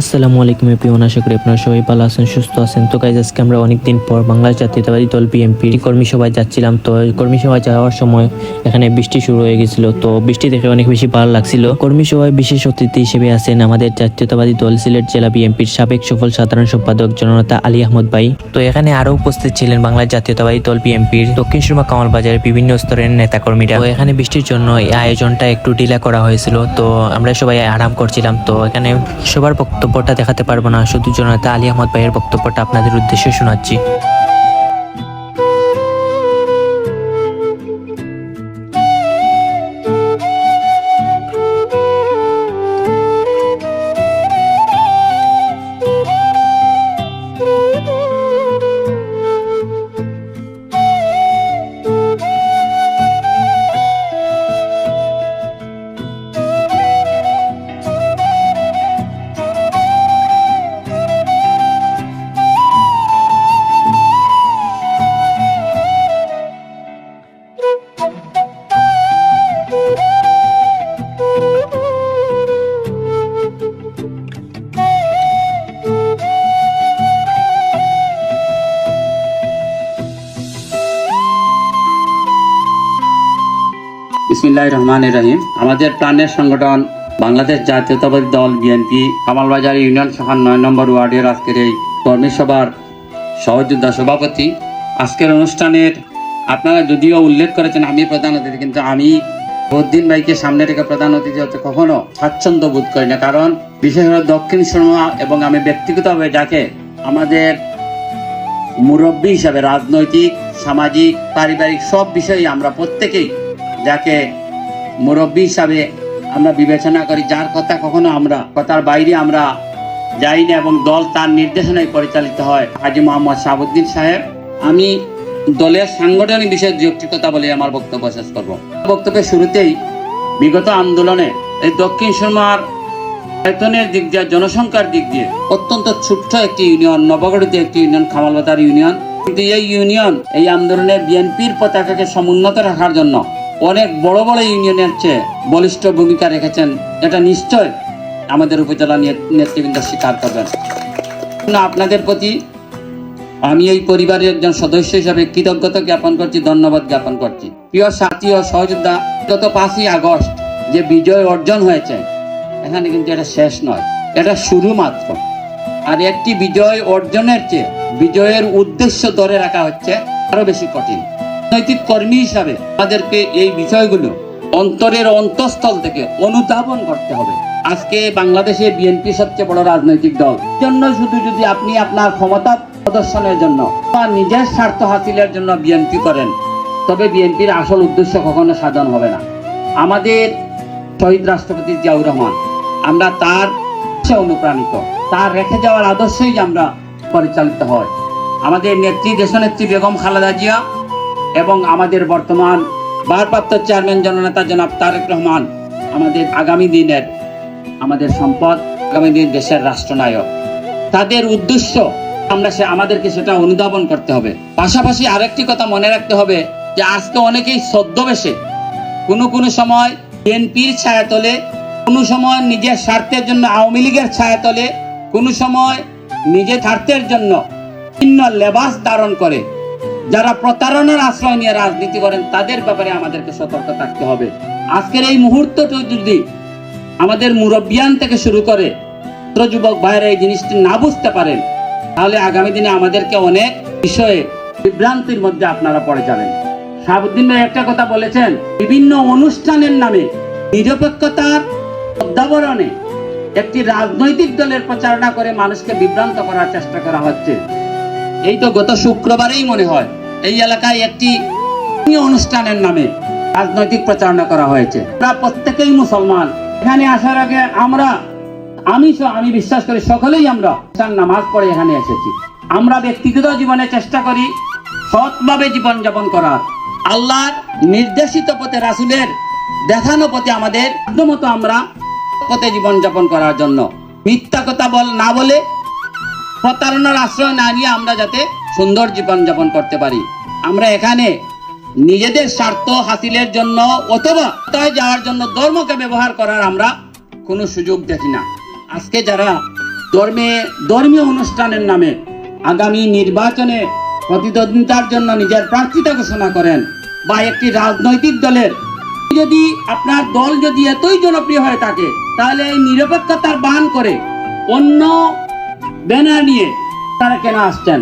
আসসালামু আলাইকুম এপিওন আশা করি আপনারা সবাই ভালো আছেন, সুস্থ আছেন। তো গাইজ আজকে আমরা অনেকদিন পর বাংলাদেশ জাতীয়তাবাদী দল বিএনপি কর্মী সভায় যাচ্ছিলাম। তো কর্মী সভায় যাওয়ার সময় এখানে বৃষ্টি শুরু হয়ে গেছিল। তো বৃষ্টি দেখে অনেক বেশি ভালো লাগছিল। কর্মী সভায় বিশেষ অতিথি হিসেবে আছেন আমাদের জাতীয়তাবাদী দল সিলেট জেলা বিএনপির সাবেক সফল সাধারণ সম্পাদক জননেতা আলী আহমদ ভাই। তো এখানে আরও উপস্থিত ছিলেন বাংলাদেশ জাতীয়তাবাদী দল বিএনপির দক্ষিণ সুরমা কামাল বাজারের বিভিন্ন স্তরের নেতাকর্মীরা। তো এখানে বৃষ্টির জন্য এই আয়োজনটা একটু ডিলা করা হয়েছিল। তো আমরা সবাই আরাম করছিলাম। তো এখানে সবার বক্তব্যটা দেখাতে পারব না। শুধু জনতা আলী আহমদ ভাইয়ের বক্তব্যটা আপনাদের উদ্দেশ্যে শোনাচ্ছি। বিসমিল্লাহ রহমান রহিম। আমাদের প্রাণের সংগঠন বাংলাদেশ জাতীয়তাবাদী দল বিএনপি কামালবাজার ইউনিয়ন শাখার নয় নম্বর ওয়ার্ডের আজকের এই কর্মী সভার সহযোদ্ধা সভাপতি। আজকের অনুষ্ঠানের আপনারা যদিও উল্লেখ করেছেন, আমি প্রধান অতিথি, কিন্তু আমি বদ্দিন ভাইকে সামনে রেখে প্রধান অতিথি হতে কখনো স্বাচ্ছন্দ্য বোধ করি না। কারণ বিশেষ করে দক্ষিণ শর্মা এবং আমি ব্যক্তিগতভাবে যাকে আমাদের মুরব্বী হিসাবে রাজনৈতিক, সামাজিক, পারিবারিক সব বিষয়ে আমরা প্রত্যেকেই যাকে মুরব্বী হিসাবে আমরা বিবেচনা করি, যার কথা কখনো আমরা, কথার বাইরে আমরা যাই না এবং দল তার নির্দেশনায় পরিচালিত হয়। হাজি মোহাম্মদ শাহাবুদ্দিন সাহেব, আমি দলের সাংগঠনিক বিষয়ে দু কথা বলে আমার বক্তব্য শেষ করব। বক্তব্যের শুরুতেই বিগত আন্দোলনে এই দক্ষিণ সুরমার আয়তনের দিক দিয়ে, জনসংখ্যার দিক দিয়ে অত্যন্ত ছোট্ট একটি ইউনিয়ন, নবগঠিত একটি ইউনিয়ন, খামালবাজার ইউনিয়ন। কিন্তু এই ইউনিয়ন, এই আন্দোলনে বিএনপির পতাকাকে সমুন্নত রাখার জন্য অনেক বড় বড় ইউনিয়নের চেয়ে বলিষ্ঠ ভূমিকা রেখেছেন। এটা নিশ্চয় আমাদের উপজেলা নেতৃবৃন্দ স্বীকার করবেন। আপনাদের প্রতি আমি এই পরিবারের একজন সদস্য হিসাবে কৃতজ্ঞতা জ্ঞাপন করছি, ধন্যবাদ জ্ঞাপন করছি। প্রিয় সাথী ও সহযোদ্ধা, গত পাঁচই আগস্ট যে বিজয় অর্জন হয়েছে, এখানে কিন্তু এটা শেষ নয়, এটা শুরু মাত্র। আর একটি বিজয় অর্জনের চেয়ে বিজয়ের উদ্দেশ্য ধরে রাখা হচ্ছে আরও বেশি কঠিন। রাজনৈতিক কর্মী হিসাবে আমাদেরকে এই বিষয়গুলো অন্তরের অন্তঃস্থল থেকে অনুধাবন করতে হবে। আজকে বাংলাদেশে বিএনপি সবচেয়ে বড় রাজনৈতিক দল। জন্য শুধু যদি আপনি আপনার ক্ষমতা প্রদর্শনের জন্য বা নিজের স্বার্থ হাসিলের জন্য বিএনপি করেন, তবে বিএনপির আসল উদ্দেশ্য কখনো সাধন হবে না। আমাদের শহীদ রাষ্ট্রপতি জিয়াউর রহমান, আমরা তার অনুপ্রাণিত। তার রেখে যাওয়ার আদর্শই আমরা পরিচালিত হয়। আমাদের নেত্রী, দেশনেত্রী বেগম খালেদা জিয়া এবং আমাদের বর্তমান ভারপ্রাপ্ত চেয়ারম্যান জননেতা জনাব তারেক রহমান আমাদের আগামী দিনের আমাদের সম্পদ আগামী দিন দেশের রাষ্ট্রনায়ক। তাদের উদ্দেশ্য আমরা সে আমাদেরকে সেটা অনুধাবন করতে হবে। পাশাপাশি আরেকটি কথা মনে রাখতে হবে যে আজকে অনেকেই ছদ্মবেশে কোনো কোনো সময় বিএনপির ছায়াতলে, কোনো সময় নিজের স্বার্থের জন্য আওয়ামী লীগের ছায়াতলে, কোনো সময় নিজের স্বার্থের জন্য ভিন্ন লেবাস ধারণ করে। যারা প্রতারণার আশ্রয় নিয়ে রাজনীতি করেন, তাদের ব্যাপারে আমাদেরকে সতর্ক থাকতে হবে। আজকের এই মুহূর্তটা যদি আমাদের মুরব্বিয়ান থেকে শুরু করে যুবক ভাইয়েরা এই জিনিসটি না বুঝতে পারেন, তাহলে আগামী দিনে আমাদেরকে অনেক বিষয়ে বিভ্রান্তির মধ্যে আপনারা পড়ে যাবেন। শাহাবুদ্দিন ভাই একটা কথা বলেছেন, বিভিন্ন অনুষ্ঠানের নামে নিরপেক্ষতার অধ্যাবরণে একটি রাজনৈতিক দলের প্রচারণা করে মানুষকে বিভ্রান্ত করার চেষ্টা করা হচ্ছে। এই তো গত শুক্রবারেই মনে হয় এই এলাকায় একটি অনুষ্ঠানের নামে রাজনৈতিক প্রচারণা করা হয়েছে। আমরা প্রত্যেকেই মুসলমান। এখানে আসার আগে আমরা, আমি আমি বিশ্বাস করি সকলেই আমরা নামাজ পড়ে এখানে এসেছি। আমরা ব্যক্তিগত জীবনে চেষ্টা করি সৎভাবে জীবন যাপন করার। আল্লাহর নির্দেশিত পথে, রাসুলের দেখানো পথে আমাদের মতো আমরা পথে জীবন যাপন করার জন্য। মিথ্যা কথা বল, না বলে প্রতারণার আশ্রয় না নিয়ে আমরা যাতে সুন্দর জীবন যাপন করতে পারি। আমরা এখানে নিজেদের স্বার্থ হাসিলের জন্য অথবা কোথায় যাওয়ার জন্য ধর্মকে ব্যবহার করার আমরা কোনো সুযোগ দেখি না। আজকে যারা ধর্মে, ধর্মীয় অনুষ্ঠানের নামে আগামী নির্বাচনে প্রতিদ্বন্দ্বিতার জন্য নিজের প্রার্থিতা ঘোষণা করেন বা একটি রাজনৈতিক দলের, যদি আপনার দল যদি এতই জনপ্রিয় হয়ে থাকে, তাহলে এই নিরপেক্ষতার বান করে অন্য ব্যানার নিয়ে তারা কেন আসছেন?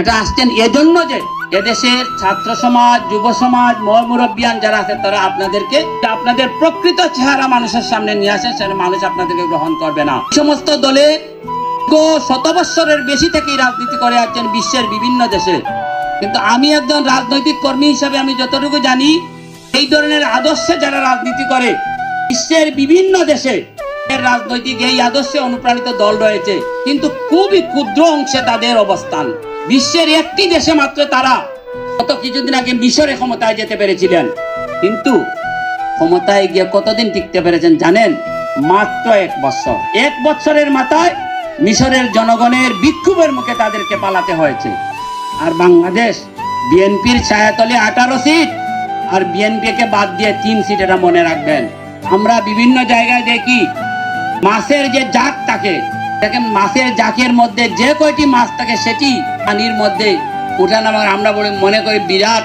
এটা আসছেন এজন্য যে এদেশের ছাত্র সমাজ, যুব সমাজ মুরব্বিয়ান যারা আছে, তারা আপনাদেরকে, আপনাদের প্রকৃত চেহারা মানুষের সামনে নিয়ে আসেন সেটা মানুষ আপনাদেরকে গ্রহণ করবে না। সমস্ত দলে শত বৎসরের বেশি থেকেই রাজনীতি করে আসছেন বিশ্বের বিভিন্ন দেশে। কিন্তু আমি একজন রাজনৈতিক কর্মী হিসাবে আমি যতটুকু জানি, এই ধরনের আদর্শে যারা রাজনীতি করে, বিশ্বের বিভিন্ন দেশে রাজনৈতিক এই আদর্শে অনুপ্রাণিত দল রয়েছে, কিন্তু খুবই ক্ষুদ্র অংশে তাদের অবস্থান। বিশ্বের একটি দেশে মাত্র তারা গত কিছুদিন আগে মিশরে ক্ষমতায় যেতে পেরেছিলেন। কিন্তু ক্ষমতায় গিয়ে কতদিন টিকতে পেরেছেন জানেন? মাত্র এক বছর। এক বছরের মাথায় মিশরের জনগণের বিক্ষোভের মুখে তাদেরকে পালাতে হয়েছে। আর বাংলাদেশ বিএনপির ছায়াতলে আঠারো সিট, আর বিএনপিকে বাদ দিয়ে তিন সিট এটা মনে রাখবেন। আমরা বিভিন্ন জায়গায় দেখি মাছের যে জাক থাকে দেখেন মাছের জাকের মধ্যে যে কয়টি মাছ থাকে সেটি পানির মধ্যে উঠানামা আমরা বলি, মনে করি বিরাট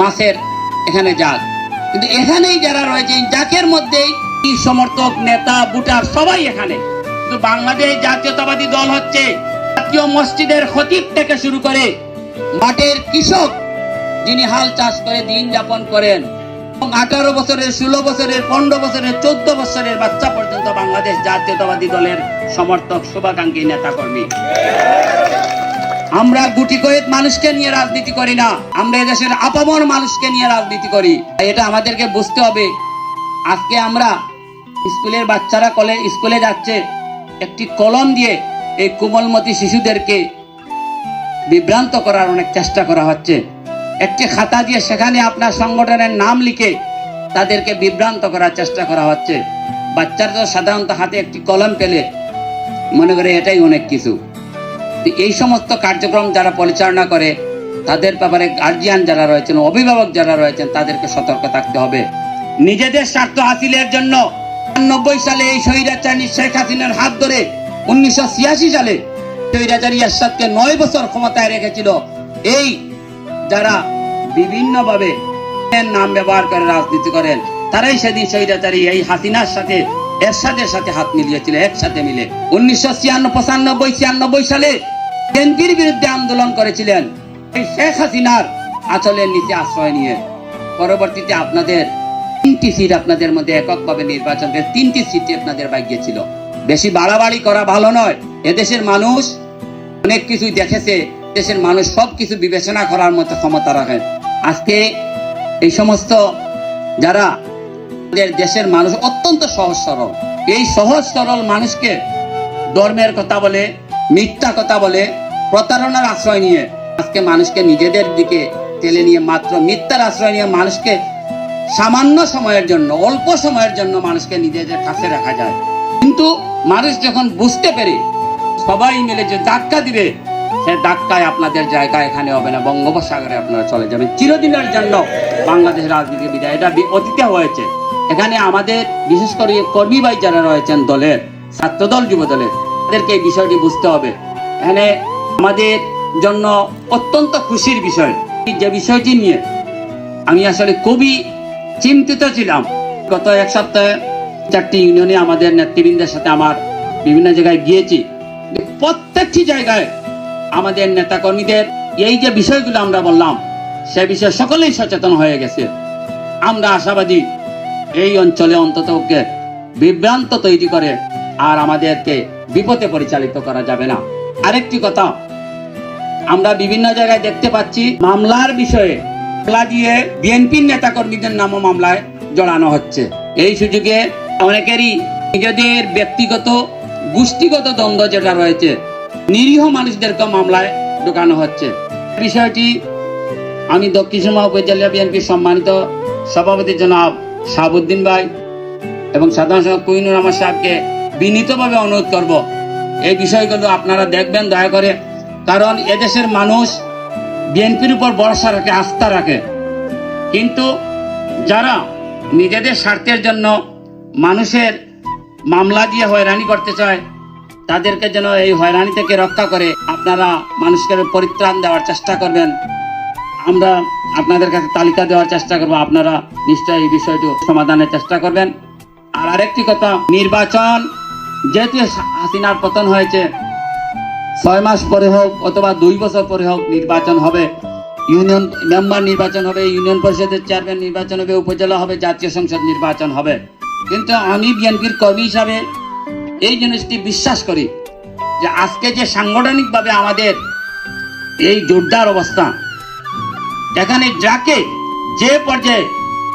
মাছের এখানে জাক কিন্তু এখানেই যারা রয়েছে জাকের মধ্যেই সমর্থক, নেতা বুটার সবাই এখানে। কিন্তু বাংলাদেশ জাতীয়তাবাদী দল হচ্ছে জাতীয় মসজিদের খতিব থেকে শুরু করে মাঠের কৃষক যিনি হাল চাষ করে দিন যাপন করেন। আঠারো বছরের, ষোলো বছরের, পনেরো বছরের, চোদ্দ বছরের বাচ্চা পর্যন্ত বাংলাদেশ জাতীয়তাবাদী দলের সমর্থক, শুভাকাঙ্ক্ষী নেতা কর্মী আমরা গুটি কয়েক মানুষকে নিয়ে রাজনীতি করি না, আমরা এদেশের আপামর মানুষকে নিয়ে রাজনীতি করি। এটা আমাদেরকে বুঝতে হবে। আজকে আমরা স্কুলের বাচ্চারা কলে, স্কুলে যাচ্ছে, একটি কলম দিয়ে এই কোমলমতি শিশুদেরকে বিভ্রান্ত করার অনেক চেষ্টা করা হচ্ছে। একটি খাতা দিয়ে সেখানে আপনার সংগঠনের নাম লিখে তাদেরকে বিভ্রান্ত করার চেষ্টা করা হচ্ছে। বাচ্চারা তো সাধারণত হাতে একটি কলম পেলে মনে করে এটাই অনেক কিছু। এই সমস্ত কার্যক্রম যারা পরিচালনা করে, তাদের ব্যাপারে গার্জিয়ান যারা রয়েছেন, অভিভাবক যারা রয়েছেন, তাদেরকে সতর্ক থাকতে হবে। নিজেদের স্বার্থ হাসিলের জন্য নব্বই সালে এই স্বৈরাচারী শেখ হাসিনার হাত ধরে উনিশশো ছিয়াশি সালে স্বৈরাচারী এরশাদকে নয় বছর ক্ষমতায় রেখেছিল। এই যারা বিভিন্নভাবে নাম ব্যবহার করে রাজনীতি করেন, তারাই সেদিন স্বৈরাচারী এই হাসিনার সাথে, এরশাদের সাথে হাত মিলিয়েছিল, একসাথে মিলে। উনিশশো ছিয়ানব্বই পঁচানব্বই, ছিয়ানব্বই সালে বিএনপির বিরুদ্ধে আন্দোলন করেছিলেন এই শেখ হাসিনার আচলের নিচে আশ্রয় নিয়ে। পরবর্তীতে আপনাদের তিনটি সিট আপনাদের মধ্যে এককভাবে নির্বাচন তিনটি সিট আপনাদের ভাগ্যে ছিল। বেশি বাড়াবাড়ি করা ভালো নয়। এদেশের মানুষ অনেক কিছুই দেখেছে। দেশের মানুষ সব কিছু বিবেচনা করার মতো ক্ষমতা রাখেন। আজকে এই সমস্ত যারা দেশের মানুষ অত্যন্ত সহজ সরল। এই সহজ সরল মানুষকে ধর্মের কথা বলে, মিথ্যা কথা বলে, প্রতারণার আশ্রয় নিয়ে আজকে মানুষকে নিজেদের দিকে টেনে নিয়ে মাত্র মিথ্যার আশ্রয় নিয়ে মানুষকে সামান্য সময়ের জন্য, অল্প সময়ের জন্য মানুষকে নিজেদের কাছে রাখা যায়। কিন্তু মানুষ যখন বুঝতে পেরে সবাই মিলে যে ধাক্কা দিবে সে ধাক্কায় আপনাদের জায়গা এখানে হবে না, বঙ্গোপসাগরে আপনারা চলে যাবেন। চিরদিনের জন্য বাংলাদেশ রাজনীতি বিদায়। এটা অতীতে হয়েছে। এখানে আমাদের বিশেষ করে কর্মী ভাই যারা রয়েছেন দলের, ছাত্রদল যুব দলের তাদেরকে এই বিষয়টি বুঝতে হবে। এখানে আমাদের জন্য অত্যন্ত খুশির বিষয়। যে বিষয়টি নিয়ে আমি আসলে খুবই চিন্তিত ছিলাম। গত এক সপ্তাহে চারটি ইউনিয়নে আমাদের নেতৃবৃন্দের সাথে আমার বিভিন্ন জায়গায় গিয়েছি। প্রত্যেকটি জায়গায় আমাদের নেতাকর্মীদের, এই যে বিষয়গুলো আমরা বললাম, সে বিষয়ে সকলেই সচেতন হয়ে গেছে। আমরা আশাবাদী, এই অঞ্চলে অন্ততকে বিভ্রান্ত তৈরি করে আর আমাদেরকে বিপদে পরিচালিত করা যাবে না। আরেকটি কথা, আমরা বিভিন্ন জায়গায় দেখতে পাচ্ছি, মামলার বিষয়ে মামলা দিয়ে বিএনপির নেতা কর্মীদের নামও মামলায় জড়ানো হচ্ছে। এই সুযোগে অনেকেরই নিজেদের ব্যক্তিগত, গোষ্ঠীগত দ্বন্দ্ব যেটা রয়েছে নিরীহ মানুষদেরকে মামলায় ঢোকানো হচ্ছে। বিষয়টি আমি দক্ষিণ সীমা উপজেলা বিএনপির সম্মানিত সভাপতি জনাব শাহাবুদ্দিন ভাই এবং সাধারণ সভা কুইনুর রহমান সাহেবকে বিনীতভাবে অনুরোধ করব। এই বিষয়গুলো আপনারা দেখবেন, দয়া করে। কারণ এদেশের মানুষ বিএনপির উপর ভরসা রাখে, আস্থা রাখে। কিন্তু যারা নিজেদের স্বার্থের জন্য মানুষের মামলা দিয়ে হয়রানি করতে চায় তাদেরকে যেন এই হয়রানি থেকে রক্ষা করে আপনারা মানুষকে পরিত্রাণ দেওয়ার চেষ্টা করবেন। আমরা আপনাদের কাছে তালিকা দেওয়ার চেষ্টা করব। আপনারা নিশ্চয়ই এই বিষয়টি সমাধানের চেষ্টা করবেন। আর আরেকটি কথা, নির্বাচন যেহেতু হাসিনার পতন হয়েছে, ছয় মাস পরে হোক অথবা দুই বছর পরে হোক নির্বাচন হবে। ইউনিয়ন মেম্বার নির্বাচন হবে, ইউনিয়ন পরিষদের চেয়ারম্যান নির্বাচন হবে, উপজেলা হবে, জাতীয় সংসদ নির্বাচন হবে। কিন্তু আমি বিএনপির কর্মী হিসাবে এই জিনিসটি বিশ্বাস করি যে আজকে যে সাংগঠনিকভাবে আমাদের এই জোরদার অবস্থা এখানে যাকে যে পর্যায়ে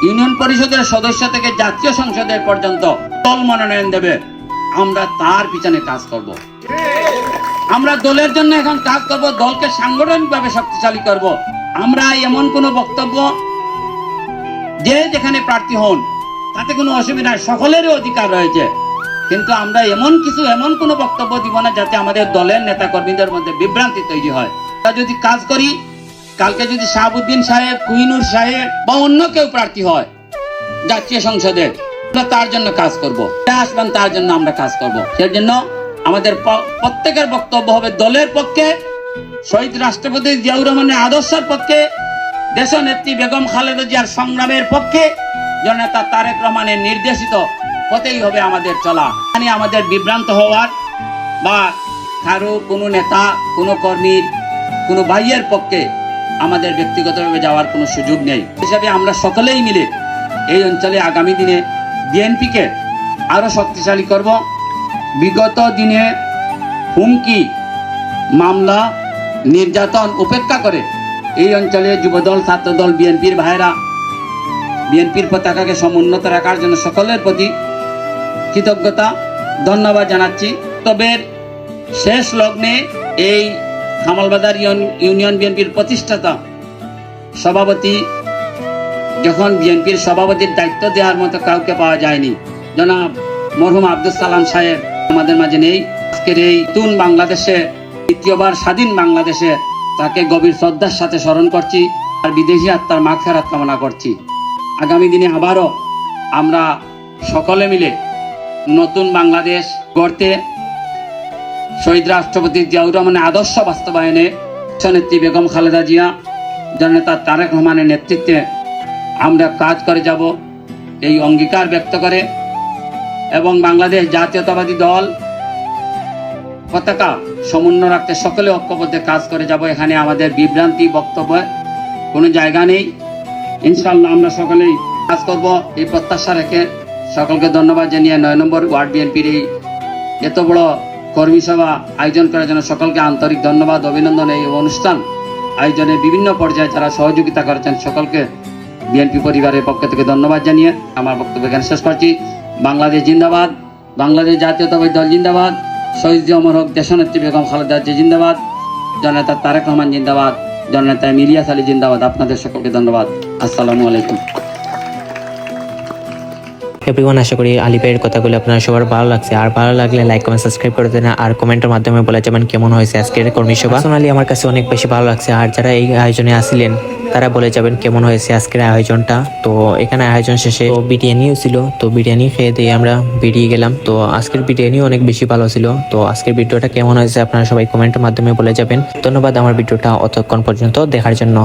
ইউনিয়ন পরিষদের সদস্য থেকে জাতীয় সংসদের পর্যন্ত দল মনোনয়ন দেবে, আমরা তার পিছনে কাজ করব। আমরা দলের জন্য এখন কাজ করব, দলকে সাংগঠনিকভাবে শক্তিশালী করব। আমরা এমন কোনো বক্তব্য যে যেখানে প্রার্থী হন, তাতে কোনো অসুবিধা সকলেরই অধিকার রয়েছে। কিন্তু আমরা এমন কিছু, এমন কোনো বক্তব্য দিব না যাতে আমাদের দলের নেতা কর্মীদের মধ্যে বিভ্রান্তি তৈরি হয়। যদি কাজ করি, কালকে যদি শাহাবুদ্দিন সাহেব কুইনুর সাহেব বা অন্য কেউ প্রার্থী হয়, জাতীয় সংসদে, আমরা তার জন্য কাজ করব। আসবেন তার জন্য আমরা কাজ করব। সেই জন্য আমাদের প্রত্যেকের বক্তব্য হবে দলের পক্ষে, শহীদ রাষ্ট্রপতি জিয়াউর রহমানের আদর্শের পক্ষে দেশ নেত্রী বেগম খালেদা জিয়ার সংগ্রামের পক্ষে, জননেতা তারেক রহমানের নির্দেশিত পথেই হবে আমাদের চলা। মানে আমাদের বিভ্রান্ত হওয়ার বা কারও কোনো নেতা, কোনো কর্মীর কোনো ভাইয়ের পক্ষে আমাদের ব্যক্তিগতভাবে যাওয়ার কোনো সুযোগ নেই। হিসাবে আমরা সকলেই মিলে এই অঞ্চলে আগামী দিনে বিএনপিকে আরও শক্তিশালী করব। বিগত দিনে হুমকি, মামলা, নির্যাতন উপেক্ষা করে এই অঞ্চলে যুবদল, ছাত্রদল, বিএনপির ভাইরা বিএনপির পতাকাকে সমুন্নত রাখার জন্য সকলের প্রতি কৃতজ্ঞতা, ধন্যবাদ জানাচ্ছি। তবে শেষ লগ্নে এই কামালবাজার ইউন- ইউনিয়ন বিএনপির প্রতিষ্ঠাতা সভাপতি, যখন বিএনপির সভাপতির দায়িত্ব দেওয়ার মতো কাউকে পাওয়া যায়নি। জনাব মরহুম আব্দুল সালাম সাহেব আমাদের মাঝে নেই। আজকের এই তুন বাংলাদেশে, দ্বিতীয়বার স্বাধীন বাংলাদেশে তাকে গভীর শ্রদ্ধার সাথে স্মরণ করছি আর বিদেশি আত্মার মাখ ফেরাত কামনা করছি। আগামী দিনে আবারও আমরা সকলে মিলে নতুন বাংলাদেশ গড়তে শহীদ রাষ্ট্রপতি জিয়াউর রহমানের আদর্শ বাস্তবায়নে নেত্রী বেগম খালেদা জিয়া, জননেতা তারেক রহমানের নেতৃত্বে আমরা কাজ করে যাব। এই অঙ্গীকার ব্যক্ত করে এবং বাংলাদেশ জাতীয়তাবাদী দল পতাকা সমুন্ন রাখতে সকলে ঐক্যবদ্ধে কাজ করে যাব। এখানে আমাদের বিভ্রান্তি বক্তব্য কোনো জায়গা নেই। ইনশাল্লাহ আমরা সকলেই কাজ করব। এই প্রত্যাশা রেখে সকলকে ধন্যবাদ জানিয়ে নয় নম্বর ওয়ার্ড বিএনপির এই এত বড় কর্মী সভা আয়োজন করার জন্য সকলকে আন্তরিক ধন্যবাদ, অভিনন্দন। এই অনুষ্ঠান আয়োজনে বিভিন্ন পর্যায়ে যারা সহযোগিতা করেছেন সকলকে বিএনপি পরিবারের পক্ষ থেকে ধন্যবাদ জানিয়ে আমার বক্তব্য এখানে শেষ করছি। বাংলাদেশ জিন্দাবাদ, বাংলাদেশ জাতীয়তাবাদী দল জিন্দাবাদ, শহীদ অমর হক দেশনেত্রী বেগম খালেদা জি জিন্দাবাদ, জননেতা তারেক রহমান জিন্দাবাদ, জননেতা মিলিয়াস আলী জিন্দাবাদ। আপনাদের সকলকে ধন্যবাদ। আসসালামু আলাইকুম। এভরিওয়ান আশা করি আলিপের কথাগুলো আপনার সবার ভালো লাগছে। আর ভালো লাগলে লাইক কমেন্ট সাবস্ক্রাইব করে দেন। আর কমেন্টের মাধ্যমে বলে যাবেন কেমন হয়েছে আজকের কর্মী সভা। পার্সোনালি আমার কাছে অনেক বেশি ভালো লাগছে। আর যারা এই আয়োজনে আসিলেন, তারা বলে যাবেন কেমন হয়েছে আজকের আয়োজনটা। তো এখানে আয়োজন শেষে তো বিরিয়ানিও ছিল। তো বিরিয়ানি খেয়ে দিয়ে আমরা বেরিয়ে গেলাম। তো আজকের বিরিয়ানি অনেক বেশি ভালো ছিল। তো আজকের ভিডিওটা কেমন হয়েছে আপনারা সবাই কমেন্টের মাধ্যমে বলে যাবেন। ধন্যবাদ। আমার ভিডিওটা অতক্ষণ পর্যন্ত দেখার জন্য।